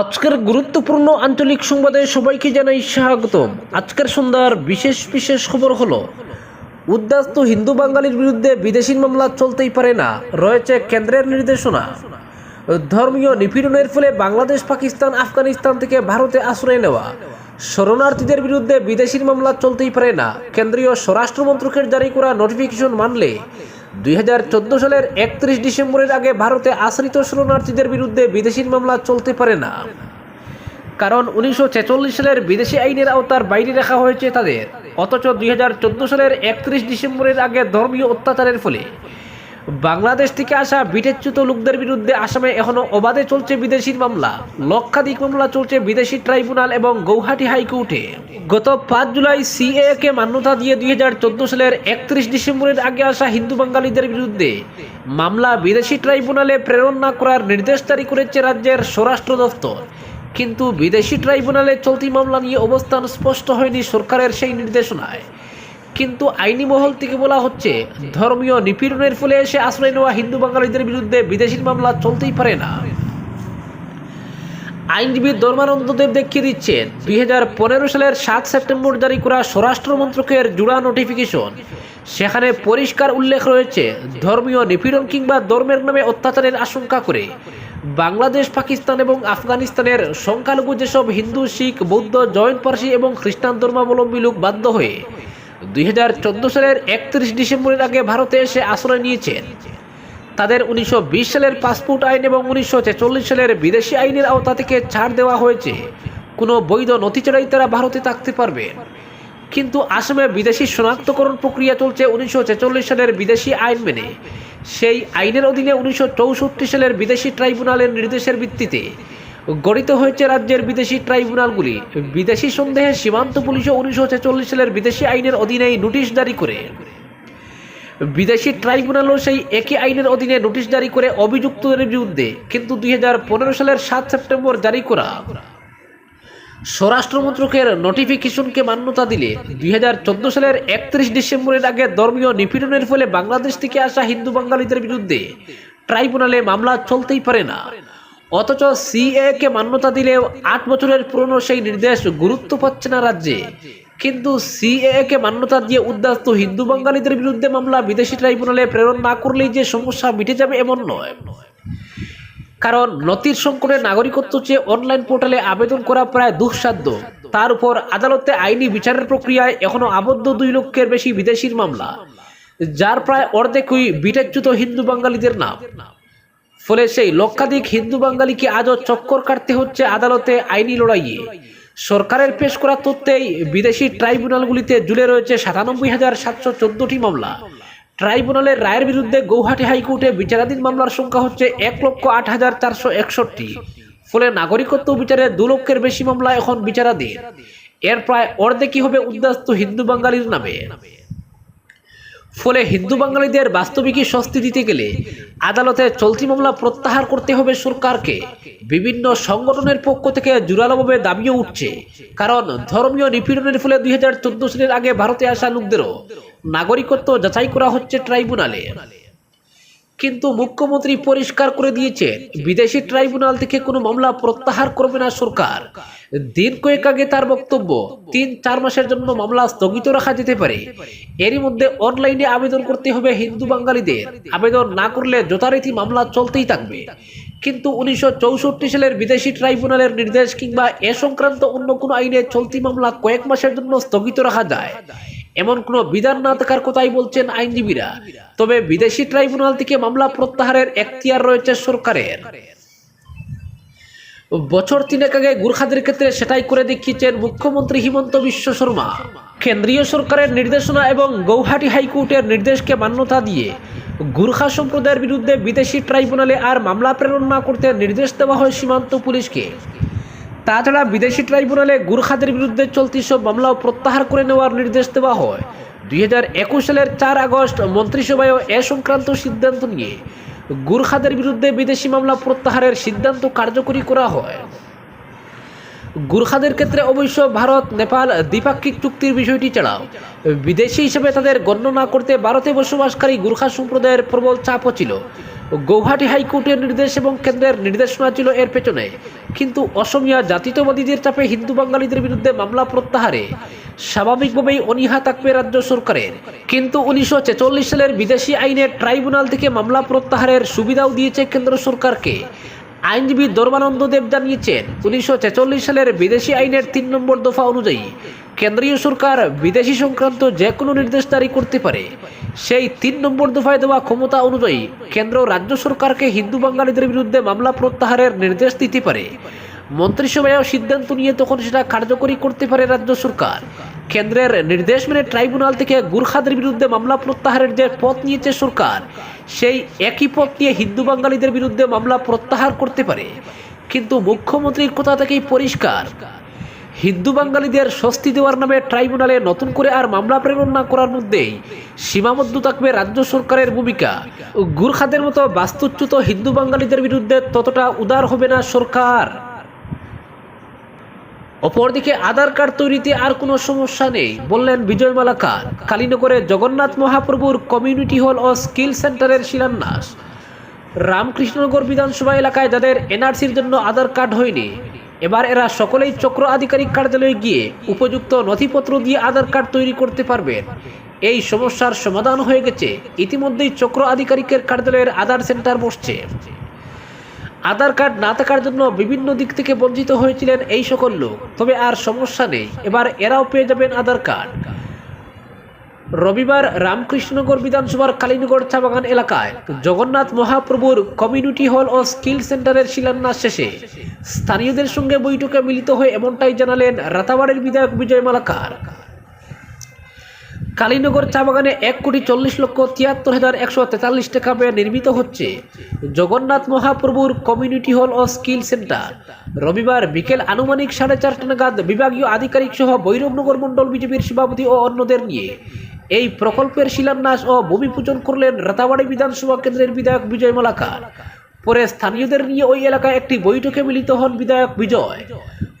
আজকের গুরুত্বপূর্ণ আঞ্চলিক সংবাদে সবাইকে জানাই স্বাগতম। আজকের সন্ধ্যার বিশেষ বিশেষ খবর হলো, উদ্বাস্ত হিন্দু বাঙালির বিরুদ্ধে বিদেশি মামলা চলতেই পারে না, রয়েছে কেন্দ্রের নির্দেশনা। ধর্মীয় নিপীড়নের ফলে বাংলাদেশ, পাকিস্তান, আফগানিস্তান থেকে ভারতে আশ্রয় নেওয়া। শরণার্থীদের বিরুদ্ধে বিদেশির মামলা চলতেই পারে না, কেন্দ্রীয় স্বরাষ্ট্রমন্ত্রকের জারি করা নোটিফিকেশন মানলে দুই হাজার চোদ্দ সালের একত্রিশ ডিসেম্বরের আগে ভারতে আশ্রিত শরণার্থীদের বিরুদ্ধে বিদেশির মামলা চলতে পারে না। কারণ উনিশশো ছেচল্লিশ সালের বিদেশি আইনের আওতার বাইরে রাখা হয়েছে তাদের। অথচ দুই হাজার চোদ্দ সালের একত্রিশ ডিসেম্বরের আগে ধর্মীয় অত্যাচারের ফলে বাংলাদেশ থেকে আসা বিটেচ্যুত লোকদের বিরুদ্ধে আসামে এখনও অবাধে চলছে বিদেশির মামলা। লক্ষাধিক মামলা চলছে বিদেশি ট্রাইব্যুনাল এবং গৌহাটি হাইকোর্টে। গত পাঁচ জুলাই সিএ কে মান্যতা দিয়ে দুই হাজার চোদ্দ সালের একত্রিশ ডিসেম্বরের আগে আসা হিন্দু বাঙালিদের বিরুদ্ধে মামলা বিদেশি ট্রাইব্যুনালে প্রেরণ না করার নির্দেশ জারি করেছে রাজ্যের স্বরাষ্ট্র দফতর কিন্তু বিদেশি ট্রাইব্যুনালে চলতি মামলা নিয়ে অবস্থান স্পষ্ট হয়নি সরকারের সেই নির্দেশনায়। কিন্তু আইনি মহল থেকে বলা হচ্ছে, ধর্মীয় নিপীড়নের ফলে এসে আশ্রয় নেওয়া হিন্দু বাঙালিদের বিরুদ্ধে বিদেশির মামলা চলতেই পারে না। আইনজীবী ধর্মানন্দ দেব দেখিয়ে দিচ্ছেন, দুই হাজার পনেরো সালের সাত সেপ্টেম্বর জারি করা স্বরাষ্ট্র মন্ত্রকের জোড়া নোটিফিকেশন। সেখানে পরিষ্কার উল্লেখ রয়েছে, ধর্মীয় নিপীড়ন কিংবা ধর্মের নামে অত্যাচারের আশঙ্কা করে। বাংলাদেশ, পাকিস্তান এবং আফগানিস্তানের সংখ্যালঘু যেসব হিন্দু, শিখ, বৌদ্ধ, জৈন, পার্সি এবং খ্রিস্টান ধর্মাবলম্বী লোক বাধ্য হয়ে দুই সালের একত্রিশ ডিসেম্বরের আগে ভারতে এসে আশ্রয় নিয়েছেন। তাদের উনিশশো বিশ সালের পাসপোর্ট আইন এবং উনিশশো ছেচল্লিশ সালের বিদেশি আইনের আওতা থেকে ছাড় দেওয়া হয়েছে। কোনো বৈধ নথি ছাড়াই তারা ভারতে থাকতে পারবে। কিন্তু আসামে বিদেশি শনাক্তকরণ প্রক্রিয়া চলছে উনিশশো ছেচল্লিশ সালের বিদেশি আইন মেনে। সেই আইনের অধীনে উনিশশো চৌষট্টি সালের বিদেশি ট্রাইব্যুনালের নির্দেশের ভিত্তিতে গঠিত হয়েছে রাজ্যের বিদেশি ট্রাইব্যুনালগুলি। বিদেশি সন্দেহে সীমান্ত পুলিশও উনিশশো ছেচল্লিশ সালের বিদেশি আইনের অধীনেই নোটিশ জারি করে। বিদেশি ট্রাইব্যুনালও সেই একই আইনের অধীনে নোটিশ জারি করে অভিযুক্তদের বিরুদ্ধে, কিন্তু দুই হাজার পনেরো সালের সাত সেপ্টেম্বর জারি করা। স্বরাষ্ট্র মন্ত্রকের নোটিফিকেশনকে মান্যতা দিলে দুই হাজার চোদ্দ সালের একত্রিশ ডিসেম্বরের আগে ধর্মীয় নিপীড়নের ফলে বাংলাদেশ থেকে আসা হিন্দু বাঙালিদের বিরুদ্ধে ট্রাইব্যুনালে মামলা চলতেই পারে না। অথচ সিএ কে মান্যতা দিলেও আট বছরের পুরনো সেই নির্দেশ গুরুত্ব পাচ্ছে না রাজ্যে। কিন্তু সিএ কে মান্যতা দিয়ে উদ্বাস্ত হিন্দু বাঙালিদের বিরুদ্ধে মামলা, বিদেশি ট্রাইব্যুনালে প্রেরণ না করলেই যে সমস্যা মিটে যাবে এমন নয়। কারণ নথির সংকটে নাগরিকত্ব চেয়ে অনলাইন পোর্টালে আবেদন করা প্রায় দুঃসাধ্য। তার উপর আদালতে আইনি বিচারের প্রক্রিয়ায় এখনও আবদ্ধ দুই লক্ষের বেশি বিদেশির মামলা, যার প্রায় অর্ধেকই বিটাচ্যুত হিন্দু বাঙালিদের নাম। ফলে সেই লক্ষাধিক হিন্দু বাঙালিকে আজও চক্কর কাটতে হচ্ছে আদালতে আইনি লড়াইয়ে। সরকারের পেশ করা তথ্যেই বিদেশি ট্রাইব্যুনালগুলিতে জুড়ে রয়েছে সাতানব্বই হাজার সাতশো চোদ্দটি মামলা। ট্রাইব্যুনালের রায়ের বিরুদ্ধে গৌহাটি হাইকোর্টে বিচারাধীন মামলার সংখ্যা হচ্ছে এক লক্ষ আট হাজার চারশো একষট্টি। ফলে নাগরিকত্ব বিচারে দু লক্ষের বেশি মামলা এখন বিচারাধীন। এর প্রায় অর্ধেকই হবে উদ্বাস্ত হিন্দু বাঙালির নামে। ফলে হিন্দু বাঙালিদের বাস্তবিকই স্বস্তি দিতে গেলে আদালতে চলতি মামলা প্রত্যাহার করতে হবে সরকারকে। বিভিন্ন সংগঠনের পক্ষ থেকে জোরালোভাবে দাবিও উঠছে। কারণ ধর্মীয় নিপীড়নের ফলে দুই হাজার চোদ্দ সালের আগে ভারতে আসা লোকদেরও নাগরিকত্ব যাচাই করা হচ্ছে ট্রাইব্যুনালে। কিন্তু মুখ্যমন্ত্রী পরিষ্কার করে দিয়েছেন বিদেশি ট্রাইব্যুনাল থেকে কোনো মামলা প্রত্যাহার করবে না সরকার। দিন কয়েক আগে তার বক্তব্য, তিন চার মাসের জন্য মামলা স্থগিত রাখা যেতে পারে। এরই মধ্যে অনলাইনে আবেদন করতে হবে হিন্দু বাঙালিদের। আবেদন না করলে যথারীতি মামলা চলতেই থাকবে। কিন্তু উনিশশো চৌষট্টি সালের বিদেশি ট্রাইব্যুনালের নির্দেশ কিংবা এ সংক্রান্ত অন্য কোনো আইনে চলতি মামলা কয়েক মাসের জন্য স্থগিত রাখা যায়। এমন কোনো বিধান না থাকার কথাই বলছেন আইনজীবীরা। তবে বিদেশি ট্রাইব্যুনাল থেকে মামলা প্রত্যাহারের এখতিয়ার রয়েছে সরকারের। বছর তিনেক আগে গুর্খাদের ক্ষেত্রে সেটাই করে দেখিয়েছেন মুখ্যমন্ত্রী হিমন্ত বিশ্ব শর্মা। কেন্দ্রীয় সরকারের নির্দেশনা এবং গৌহাটি হাইকোর্টের নির্দেশকে মান্যতা দিয়ে গুর্খা সম্প্রদায়ের বিরুদ্ধে বিদেশি ট্রাইব্যুনালে আর মামলা প্রেরণ না করতে নির্দেশ দেওয়া হয় সীমান্ত পুলিশকে। তাছাড়া বিদেশি ট্রাইব্যুনালে গুর্খাদের বিরুদ্ধে চলতি সব মামলাও প্রত্যাহার করে নেওয়ার নির্দেশ দেওয়া হয়। দুই হাজার একুশ সালের চার আগস্ট মন্ত্রিসভায় এ সংক্রান্ত সিদ্ধান্ত নিয়ে গুর্খাদের বিরুদ্ধে বিদেশি মামলা প্রত্যাহারের সিদ্ধান্ত কার্যকরী করা হয়। গুর্খাদের ক্ষেত্রে অবশ্য ভারত, নেপাল দ্বিপাক্ষিক চুক্তির বিষয়টি ছাড়াও বিদেশি হিসেবে তাদের গণ্য না করতে ভারতে বসবাসকারী গুর্খা সম্প্রদায়ের প্রবল চাপও ছিল। গৌহাটি হাইকোর্টের নির্দেশ এবং কেন্দ্রের নির্দেশনা ছিল এর পেছনে। কিন্তু অসমিয়া জাতীয়তাবাদীদের চাপে হিন্দু বাঙালিদের বিরুদ্ধে মামলা প্রত্যাহারে। স্বাভাবিকভাবেই অনীহা থাকবে রাজ্য সরকারের। কিন্তু উনিশশো ছেচল্লিশ সালের বিদেশি আইনের ট্রাইব্যুনাল থেকে মামলা প্রত্যাহারের সুবিধাও দিয়েছে কেন্দ্র সরকারকে। আইনজীবী দর্বানন্দ দেব জানিয়েছেন, উনিশশো ছেচল্লিশ সালের বিদেশি আইনের তিন নম্বর দফা অনুযায়ী কেন্দ্রীয় সরকার বিদেশি সংক্রান্ত যে কোনো নির্দেশ জারি করতে পারে। সেই তিন নম্বর দফায় দেওয়া ক্ষমতা অনুযায়ী কেন্দ্র রাজ্য সরকারকে হিন্দু বাঙালিদের বিরুদ্ধে মামলা প্রত্যাহারের নির্দেশ দিতে পারে। মন্ত্রিসভায়ও সিদ্ধান্ত নিয়ে তখন সেটা কার্যকরী করতে পারে রাজ্য সরকার। কেন্দ্রের নির্দেশ মেনে ট্রাইব্যুনাল থেকে গুর্খাদের বিরুদ্ধে মামলা প্রত্যাহারের যে পথ নিয়েছে সরকার সেই একই পথ নিয়ে হিন্দু বাঙালিদের বিরুদ্ধে মামলা প্রত্যাহার করতে পারে। কিন্তু মুখ্যমন্ত্রীর কথা থেকেই পরিষ্কার? হিন্দু বাঙালিদের স্বস্তি দেওয়ার নামে ট্রাইব্যুনালে নতুন করে আর মামলা প্রেরণ না করার মধ্যেই সীমাবদ্ধ থাকবে রাজ্য সরকারের ভূমিকা। গুর্খাদের মতো বাস্তুচ্যুত হিন্দু বাঙালিদের বিরুদ্ধে ততটা উদার হবে না সরকার। অপরদিকে আধার কার্ড তৈরিতে আর কোনো সমস্যা নেই, বললেন বিজয় মালাকার কালীনগরে জগন্নাথ মহাপ্রভুর কমিউনিটি হল ও স্কিল সেন্টারের শিলান্যাস। রামকৃষ্ণনগর বিধানসভা এলাকায় যাদের এনআরসির জন্য আধার কার্ড হয়নি, এবার এরা সকলেই চক্র আধিকারিক কার্যালয়ে গিয়ে উপযুক্ত নথিপত্র দিয়ে আধার কার্ড তৈরি করতে পারবেন। এই সমস্যার সমাধান হয়ে গেছে। ইতিমধ্যেই চক্র আধিকারিকের কার্যালয়ের আধার সেন্টার বসছে। আধার কার্ড না থাকার জন্য বিভিন্ন দিক থেকে বঞ্চিত হয়েছিলেন এই সকল লোক। তবে আর সমস্যা নেই। এবার এরাও পেয়ে যাবেন আধার কার্ড। রবিবার রামকৃষ্ণনগর বিধানসভার কালীনগর চা বাগান এলাকায় জগন্নাথ মহাপ্রভুর কমিউনিটি হল ও স্কিল সেন্টারের শিলান্যাস শেষে স্থানীয়দের সঙ্গে বৈঠকে মিলিত হয়ে এমনটাই জানালেন রাতাবাড়ির বিধায়ক বিজয় মালাকার। কালীনগর চা বাগানে এক কোটি চল্লিশ লক্ষ তিয়াত্তর হাজার একশো তেতাল্লিশ টাকা ব্যয়ে নির্মিত হচ্ছে জগন্নাথ মহাপ্রভুর কমিউনিটি হল ও স্কিল সেন্টার। রবিবার বিকেল আনুমানিক সাড়ে চারটা নাগাদ বিভাগীয় আধিকারিক সহ ভৈরবনগর মণ্ডল বিজেপির সভাপতি ও অন্যদের নিয়ে এই প্রকল্পের শিলান্যাস ও ভূমি পূজন করলেন রাতাবাড়ি বিধানসভা কেন্দ্রের বিধায়ক বিজয় মালাকার। পরে স্থানীয়দের নিয়ে ওই এলাকায় একটি বৈঠকে মিলিত হন বিধায়ক বিজয়।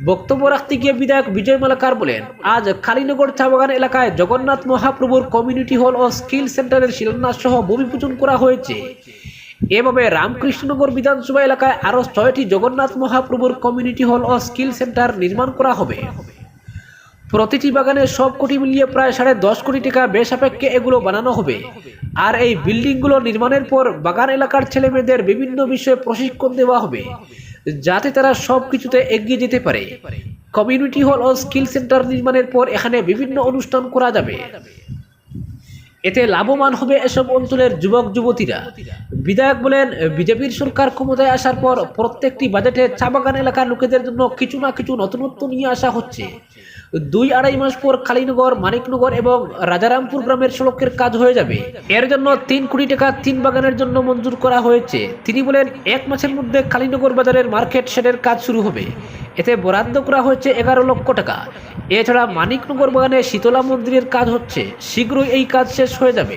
বক্তব্য রাখতে গিয়ে বিধায়ক বিজয় মালাকার বলেন, আজ কালীনগর চা বাগান এলাকায় জগন্নাথ মহাপ্রভুর কমিউনিটি হল ও স্কিল সেন্টারের শিলান্যাস সহ ভূমি পূজন করা হয়েছে। এভাবে রামকৃষ্ণনগর বিধানসভা এলাকায় আরও ছয়টি জগন্নাথ মহাপ্রভুর কমিউনিটি হল ও স্কিল সেন্টার নির্মাণ করা হবে। প্রতিটি বাগানে সব কোটি মিলিয়ে প্রায় সাড়ে দশ কোটি টাকা বেসাপেক্ষে এগুলো বানানো হবে। আর এই বিল্ডিংগুলো নির্মাণের পর বাগান এলাকার ছেলে মেয়েদের বিভিন্ন বিষয়ে প্রশিক্ষণ দেওয়া হবে। যাতে তারা সব কিছুতে এগিয়ে যেতে পারে। কমিউনিটি হল ও স্কিল সেন্টার নির্মাণের পর এখানে বিভিন্ন অনুষ্ঠান করা যাবে। এতে লাভবান হবে এসব অঞ্চলের যুবক, যুবতীরা। বিধায়ক বলেন, বিজেপির সরকার ক্ষমতায় আসার পর প্রত্যেকটি বাজেটে চা বাগান এলাকার লোকেদের জন্য কিছু না কিছু নতুনত্ব নিয়ে আসা হচ্ছে। দুই আড়াই মাস পর কালীনগর মানিকনগর এবং রাজারামপুর গ্রামের সড়কের কাজ হয়ে যাবে। এর জন্য তিন কোটি টাকা তিন বাগানের জন্য মঞ্জুর করা হয়েছে। তিনি বলেন, এক মাসের মধ্যে কালীনগর বাজারের মার্কেট শেডের কাজ শুরু হবে। এতে বরাদ্দ করা হয়েছে এগারো লক্ষ টাকা। এছাড়া মানিকনগর বাগানে শীতলা মন্দিরের কাজ হচ্ছে। শীঘ্রই এই কাজ শেষ হয়ে যাবে।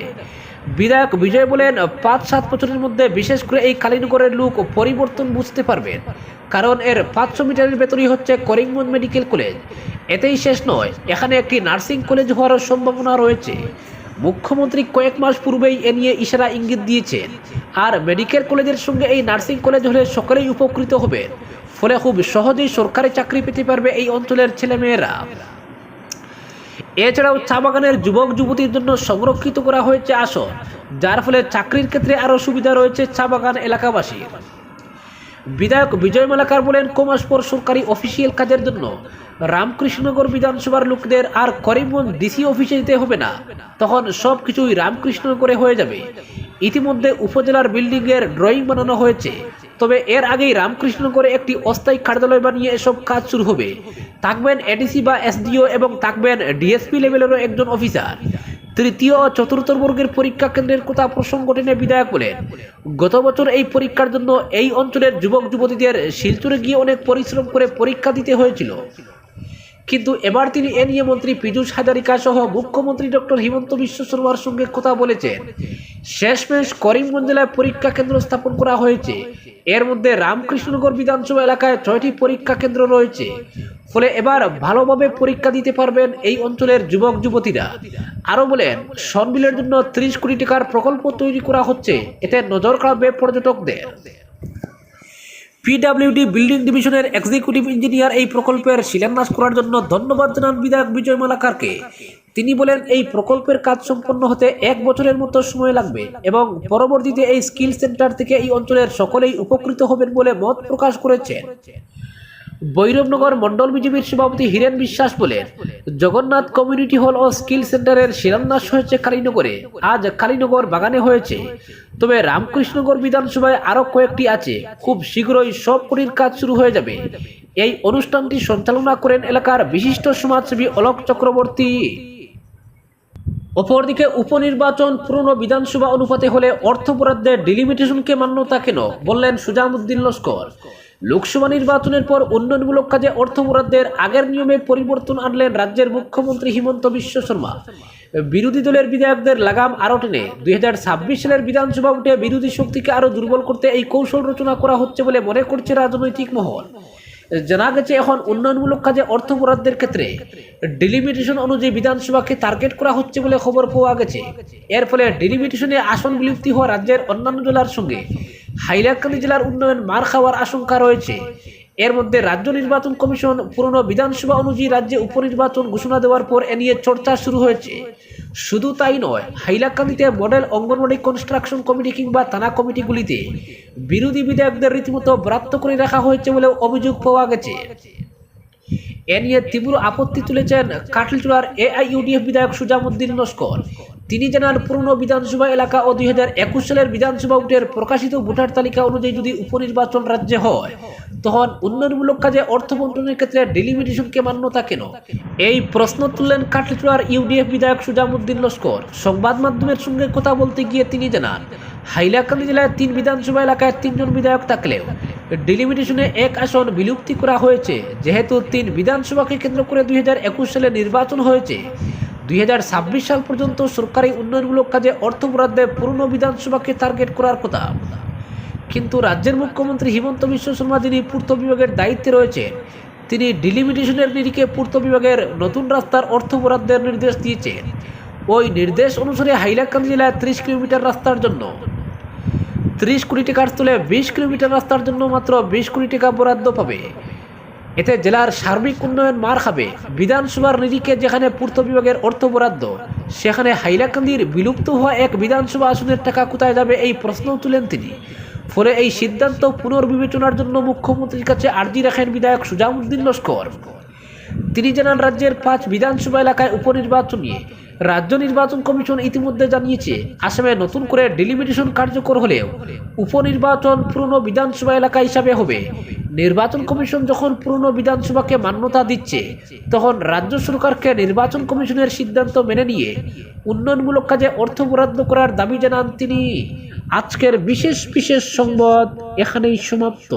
বিধায়ক বিজয় বলেন, পাঁচ সাত বছরের মধ্যে বিশেষ করে এই কালীনগরের লোক পরিবর্তন বুঝতে পারবেন কারণ এর পাঁচশো মিটারের ভেতরেই হচ্ছে করিমগঞ্জ মেডিকেল কলেজ। এতেই শেষ নয়, এখানে একটি নার্সিং কলেজ হওয়ার সম্ভাবনা রয়েছে। মুখ্যমন্ত্রী কয়েক মাস পূর্বেই এ নিয়ে ইশারা ইঙ্গিত দিয়েছেন। আর মেডিকেল কলেজের সঙ্গে এই নার্সিং কলেজ হলে সকলেই উপকৃত হবেন ফলে খুব সহজেই সরকারি চাকরি পেতে পারবে এই অঞ্চলের ছেলেমেয়েরা। এছাড়াও চা বাগানের যুবক যুবতীর জন্য সংরক্ষিত করা হয়েছে আসন, যার ফলে চাকরির ক্ষেত্রে আরও সুবিধা রয়েছে চা বাগান এলাকাবাসীর। বিধায়ক বিজয় মালাকার বলেন কমাস পর সরকারি অফিসিয়াল কাজের জন্য রামকৃষ্ণনগর বিধানসভার লোকদের আর করিমগঞ্জ ডিসি অফিসে যেতে হবে না। তখন সব কিছুই রামকৃষ্ণনগরে হয়ে যাবে। ইতিমধ্যে উপজেলার বিল্ডিংয়ের ড্রয়িং বানানো হয়েছে। তবে এর আগেই রামকৃষ্ণনগরে একটি অস্থায়ী কার্যালয় বানিয়ে এসব কাজ শুরু হবে। থাকবেন এডিসি বা এসডিও এবং থাকবেন ডিএসপি লেভেলেরও একজন অফিসার তৃতীয় ও চতুর্থ বর্গের পরীক্ষা কেন্দ্রের কথা প্রসঙ্গ বিধায়ক বলেন গত বছর এই পরীক্ষার জন্য এই অঞ্চলের যুবক যুবতীদের শিলচরে গিয়ে অনেক পরিশ্রম করে পরীক্ষা দিতে হয়েছিল। কিন্তু এবার তিনি এ নিয়ে মন্ত্রী পীযূষ হাজারিকা সহ মুখ্যমন্ত্রী ডক্টর হিমন্ত বিশ্ব শর্মার সঙ্গে কথা বলেছেন। শেষমেশ করিমগঞ্জ জেলায় পরীক্ষা কেন্দ্র স্থাপন করা হয়েছে। এর মধ্যে রামকৃষ্ণনগর বিধানসভা এলাকায় ছয়টি পরীক্ষা কেন্দ্র রয়েছে। ফলে এবার ভালোভাবে পরীক্ষা দিতে পারবেন এই অঞ্চলের যুবক, যুবতীরা। আরও বলেন, সনবিলের জন্য ত্রিশ কোটি টাকার প্রকল্প তৈরি করা হচ্ছে। এতে নজর কাড়বে পর্যটকদের। পিডাব্লিউডি বিল্ডিং ডিভিশনের এক্সিকিউটিভ ইঞ্জিনিয়ার এই প্রকল্পের শিলান্যাস করার জন্য ধন্যবাদ জানান বিধায়ক বিজয় মালাকারকে। তিনি বলেন, এই প্রকল্পের কাজ সম্পন্ন হতে এক বছরের মতো সময় লাগবে এবং পরবর্তীতে এই স্কিল সেন্টার থেকে এই অঞ্চলের সকলেই উপকৃত হবেন বলে মত প্রকাশ করেছেন বৈরবনগর মন্ডল বিজেপির সভাপতি হিরেন বিশ্বাস বলেন, জগন্নাথ কমিউনিটি হল ও স্কিল সেন্টারের শিলান্যাস হয়েছে কালীনগরে, আজ কালীনগর বাগানে হয়েছে। তবে রামকৃষ্ণনগর বিধানসভায় আরও কয়েকটি আছে। খুব শীঘ্রই সব কোটির কাজ শুরু হয়ে যাবে। এই অনুষ্ঠানটি সঞ্চালনা করেন এলাকার বিশিষ্ট সমাজসেবী অলোক চক্রবর্তী। অপরদিকে উপনির্বাচন, পুরনো বিধানসভা অনুপাতে হলে অর্থ বরাদ্দের ডিলিমিটেশনকে মান্যতা কেন? বললেন সুজামুদ্দিন লস্কর। লোকসভা নির্বাচনের পর উন্নয়নমূলক কাজে অর্থ বরাদ্দের আগের নিয়মে পরিবর্তন আনলেন রাজ্যের মুখ্যমন্ত্রী হিমন্ত বিশ্ব শর্মা। বিরোধী দলের বিধায়কদের লাগাম আরও টেনে। দুই হাজার ছাব্বিশ সালের বিধানসভা উঠে বিরোধী শক্তিকে আরও দুর্বল করতে এই কৌশল রচনা করা হচ্ছে বলে মনে করছে রাজনৈতিক মহল। জানা গেছে এখন উন্নয়নমূলক কাজে অর্থ বরাদ্দের ক্ষেত্রে। ডিলিমিটেশন অনুযায়ী বিধানসভাকে টার্গেট করা হচ্ছে বলে খবর পাওয়া গেছে। এর ফলে ডিলিমিটেশনে আসন বিলুপ্তি হওয়া রাজ্যের অন্যান্য জেলার সঙ্গে। হাইলাকান্দি জেলার উন্নয়ন মার খাওয়ার আশঙ্কা রয়েছে। এর মধ্যে রাজ্য নির্বাচন কমিশন পুরনো বিধানসভা অনুযায়ী রাজ্যে উপনির্বাচন ঘোষণা দেওয়ার পর এ নিয়ে চর্চা শুরু হয়েছে। শুধু তাই নয়, হাইলাকান্দিতে মডেল অঙ্গনওয়াড়ি কনস্ট্রাকশন কমিটি কিংবা থানা কমিটিগুলিতে বিরোধী বিধায়কদের রীতিমতো বরাদ্দ করে রাখা হয়েছে বলেও অভিযোগ পাওয়া গেছে। এ নিয়ে তীব্র আপত্তি তুলেছেন কাটলিচুড়ার এআইইউডিএফ বিধায়ক সুজামুদ্দিন লস্কর। তিনি জানান, পুরনো বিধানসভা এলাকা ও দুই হাজার একুশ সালের বিধানসভা উঠের প্রকাশিত ভোটার তালিকা অনুযায়ী যদি উপনির্বাচন রাজ্যে হয় তখন উন্নয়নমূলক কাজে অর্থ বন্টনের ক্ষেত্রে ডিলিমিটেশনকে মান্যতা কেন? এই প্রশ্ন তুললেন কাটলিচুড়ার ইউডিএফ বিধায়ক সুজামুদ্দিন লস্কর। সংবাদ মাধ্যমের সঙ্গে কথা বলতে গিয়ে তিনি জানান, হাইলাকান্দি জেলায় তিন বিধানসভা এলাকায় তিনজন বিধায়ক থাকলেও ডিলিমিটেশনে এক আসন বিলুপ্তি করা হয়েছে। যেহেতু তিন বিধানসভাকে কেন্দ্র করে দুই হাজার একুশ সালে নির্বাচন হয়েছে, দুই হাজার ছাব্বিশ সাল পর্যন্ত সরকারি উন্নয়নমূলক কাজে অর্থ বরাদ্দে পুরনো বিধানসভাকে টার্গেট করার কথা। কিন্তু রাজ্যের মুখ্যমন্ত্রী হিমন্ত বিশ্ব শর্মা যিনি পূর্ত বিভাগের দায়িত্বে রয়েছে, তিনি ডিলিমিটেশনের নিরিখে পূর্ত বিভাগের নতুন রাস্তার অর্থ বরাদ্দের নির্দেশ দিয়েছেন ওই নির্দেশ অনুসারে হাইলাকান্দি জেলায় ত্রিশ কিলোমিটার রাস্তার জন্য, ত্রিশ কোটি টাকার স্থলে বিশ কিলোমিটার রাস্তার জন্য মাত্র বিশ কোটি টাকা বরাদ্দ পাবে। এতে জেলার সার্বিক উন্নয়ন মার খাবে। বিধানসভার নিরিখে যেখানে পূর্ত বিভাগের অর্থ বরাদ্দ, সেখানে হাইলাকান্দির বিলুপ্ত হওয়া এক বিধানসভা আসনের টাকা কোথায় যাবে এই প্রশ্নও তুলেন তিনি। ফলে এই সিদ্ধান্ত পুনর্বিবেচনার জন্য মুখ্যমন্ত্রীর কাছে আর্জি রাখেন বিধায়ক সুজামুদ্দিন লস্কর। তিনি জানান রাজ্যের পাঁচ বিধানসভা এলাকায় উপনির্বাচন নিয়ে রাজ্য নির্বাচন কমিশন ইতিমধ্যে জানিয়েছে, আসামে নতুন করে ডিলিমিটেশন কার্যকর হলেও উপনির্বাচন পুরনো বিধানসভা এলাকা হিসাবে হবে। নির্বাচন কমিশন যখন পুরনো বিধানসভাকে মান্যতা দিচ্ছে, তখন রাজ্য সরকারকে নির্বাচন কমিশনের সিদ্ধান্ত মেনে নিয়ে উন্নয়নমূলক কাজে অর্থ বরাদ্দ করার দাবি জানান তিনি। আজকের বিশেষ বিশেষ সংবাদ এখানেই সমাপ্ত।